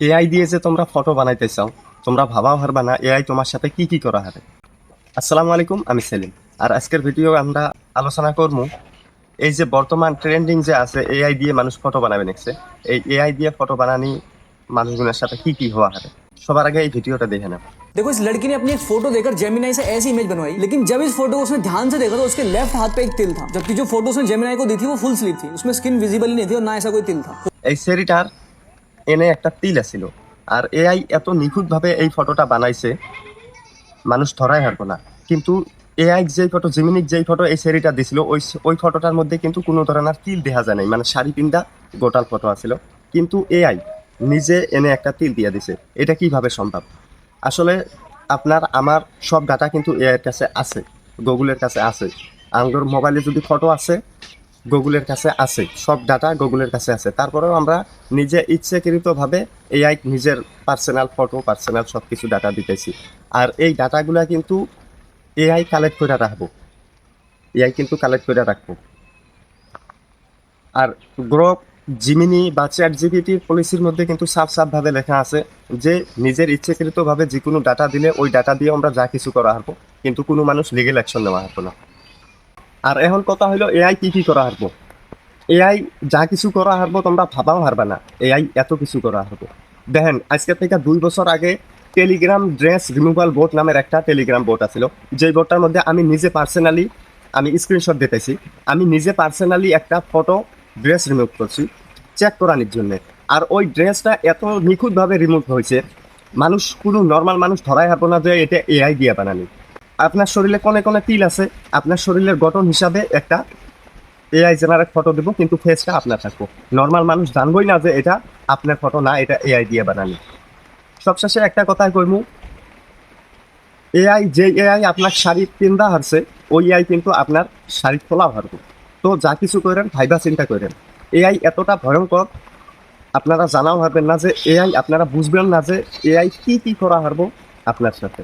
AI দিয়ে যে তোমরা ফটো বানাইতে চাও তোমরা ভাবাও হারবা না এআই তোমার সাথে কি কি করা হবে আসসালামু আলাইকুম আমি সেলিম আর আজকের ভিডিও আমরা আলোচনা করবো এই যে বর্তমান ট্রেন্ডিং যে আছে এআই দিয়ে মানুষ ফটো বানাবে নেক্সে এই এআই দিয়ে ফটো বানানি মানুষগুলোর সাথে কি কি হওয়া হবে সবার আগে এই ভিডিওটা দেখে নেব देखो इस लड़की ने अपनी एक फोटो देकर जेमिनाई से ऐसी इमेज बनवाई लेकिन जब इस फोटो को उसने ध्यान से देखा तो उसके लेफ्ट हाथ पे एक तिल था जबकि जो फोटो उसने जेमिनाई को दी थी वो फुल स्लीव थी उसमें स्किन विजिबल ही नहीं थी और ना ऐसा कोई तिल था এই সেরিটার এনে একটা তিল আছিল। আর এআই এত নিখুঁতভাবে এই ফটোটা বানাইছে, মানুষ ধরাই হারবো না। কিন্তু এআই যেই ফটো জিমিনিক যেই ফটো এই সেরিটা দিছিল, ওই ওই ফটোটার মধ্যে কিন্তু কোনো ধরনের তিল দেখা যায় নাই। মানে শাড়ি পিন্দা গোটাল ফটো আছিল। কিন্তু এআই নিজে এনে একটা তিল দিয়ে দিছে। এটা কীভাবে সম্ভব? আসলে আপনার, আমার সব ডাটা কিন্তু এআইয়ের কাছে আছে গুগলের কাছে আছে। আমার মোবাইলে যদি ফটো আছে গুগলের কাছে আছে। সব ডাটা গুগলের কাছে আছে। তারপরেও আমরা নিজে ইচ্ছাকৃতভাবে এআই নিজের পার্সোনাল ফটো পার্সোনাল সব কিছু ডাটা দিতেছি। আর এই ডাটাগুলা কিন্তু এআই কালেক্ট করে রাখব। এআই কিন্তু কালেক্ট করে রাখব। আর গ্রোপ জিমিনি বা চ্যাট জিপিটির পলিসির মধ্যে কিন্তু সাফ সাফভাবে লেখা আছে যে, নিজের ইচ্ছাকৃতভাবে যে কোনো ডাটা দিলে ওই ডাটা দিয়ে আমরা যা কিছু করা হারবো। কিন্তু কোনো মানুষ লিগেল অ্যাকশন নেওয়া হারবো না। আর এখন কথা হলো এআই কি কি করা হারবো এআই যা কিছু করা হারবো তোমরা ভাবাও হারবা না। এআই এত কিছু করা হারবো দেখেন, আজকে থেকে দুই বছর আগে টেলিগ্রাম ড্রেস রিমুভাল বোর্ড নামের একটা টেলিগ্রাম বোর্ড আছিল। যে বোর্ডটার মধ্যে আমি নিজে পার্সোনালি আমি স্ক্রিনশট দিতেছি। আমি নিজে পার্সোনালি একটা ফটো ড্রেস রিমুভ করছি চেক করানোর জন্য। আর ওই ড্রেসটা এত নিখুঁতভাবে রিমুভ হয়েছে, মানুষ, কোনো নর্মাল মানুষ ধরাই হারবো না যে এটা এআই দিয়ে বানানি। আপনার শরীরে কোনে কোনে তিল আছে, আপনার শরীরের গঠন হিসাবে একটা এআই জেনারেট ফটো দেবো, কিন্তু ফেসটা আপনার থাকব। নর্মাল মানুষ জানবই না যে এটা আপনার ফটো না, এটা এআই দিয়ে বানানি। সবশেষে একটা কথাই কইমু এআই যে এআই আপনার শাড়ি পিন্দা হারছে, ওই এআই কিন্তু আপনার শাড়ি খোলা হারবো। তো যা কিছু করেন ভাইবা চিন্তা করেন এআই এতটা ভয়ঙ্কর, আপনারা জানাও হারবেন না যে এআই আপনারা বুঝবেন না যে এআই কি কি করা হারবো আপনার সাথে।